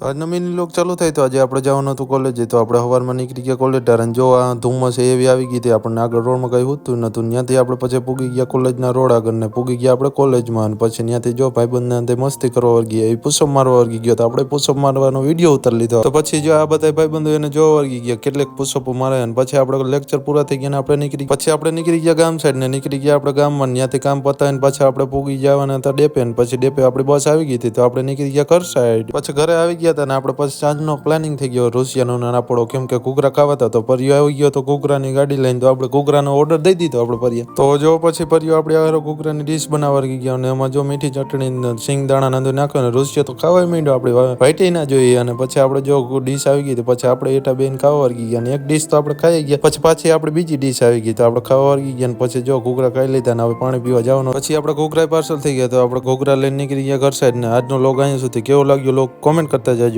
તો આજનો મિની લોક ચાલુ થાય તો આજે આપણે જવાનું હતું કોલેજે તો આપણે સવારમાં નીકળી ગયા કોલેજ ટારણ જો આ ધુમ્મસ એવી આવી ગઈ હતી. આપણને આગળ રોડમાં કંઈ હોતું નહોતું ત્યાંથી આપણે પછી પૂગી ગયા કોલેજના રોડ આગળ ને પૂગી ગયા આપણે કોલેજમાં અને પછી ત્યાંથી જો ભાઈબંધને અંતે મસ્તી કરવા વર્ગી એ પુષપ મારવા વર્ગી ગયો તો આપણે પુષપ મારવાનો વીડિયો ઉતારી લીધો. તો પછી જો આ બધા ભાઈબંધો એને જોવા વર્ગી ગયા કેટલેક પુષપો મારે અને પછી આપણે લેક્ચર પૂરા થઈ ગયા આપણે નીકળી પછી આપણે નીકળી ગયા ગામ સાઈડ ને. નીકળી ગયા આપણે ગામમાં ત્યાંથી કામ પતાવીને પાછા આપણે પૂગી જવાના હતા ડેપે ને. પછી ડેપે આપણી બસ આવી ગઈ હતી તો આપણે નીકળી ગયા ઘર સાઈડ પછી ઘરે આવી ગયા હતા ને આપણે પછી સાંજનો પ્લાનિંગ થઈ ગયો. રોસિયાનો ને આપણો કેમ કે ઘૂઘરા ખાવા હતા તો પરિયો આવી ગયો તો ઘૂઘરાની ગાડી લઈને તો આપણે ઘૂઘરાનો ઓર્ડર દઈ દીધો આપણે પરિયા. તો જો પછી પરિયો આપણે હારો ઘૂઘરાની ડીશ બનાવવા ગઈ ગયા અને એમાં જો મીઠી ચટણી સિંગ દાણા નાંદુ નાખ્યો ને રોસિયો તો ખાવા માંડ્યો. આપણે વાઈટી ના જોઈએ અને પછી આપણે જો ડીશ આવી ગઈ તો પછી આપણે એટા બેન ખાવા વર્ગી ગયા અને એક ડીશ તો આપણે ખાઈ ગયા. પછી પાછી આપણે બીજી ડીશ આવી ગઈ તો આપણે ખાવા વર્ગી ગયા અને પછી જો ઘૂઘરા ખાઈ લીધા ને હવે પાણી પીવા જવાનું. પછી આપણે ઘૂઘરા પાર્સલ થઈ ગયા તો આપણે ઘૂઘરા લઈને નીકળી ગયા ઘર સાઈડ ને. આજનો લોગ અહીંયા સુધી કેવો લાગ્યો લોગ કોમેન્ટ કરતા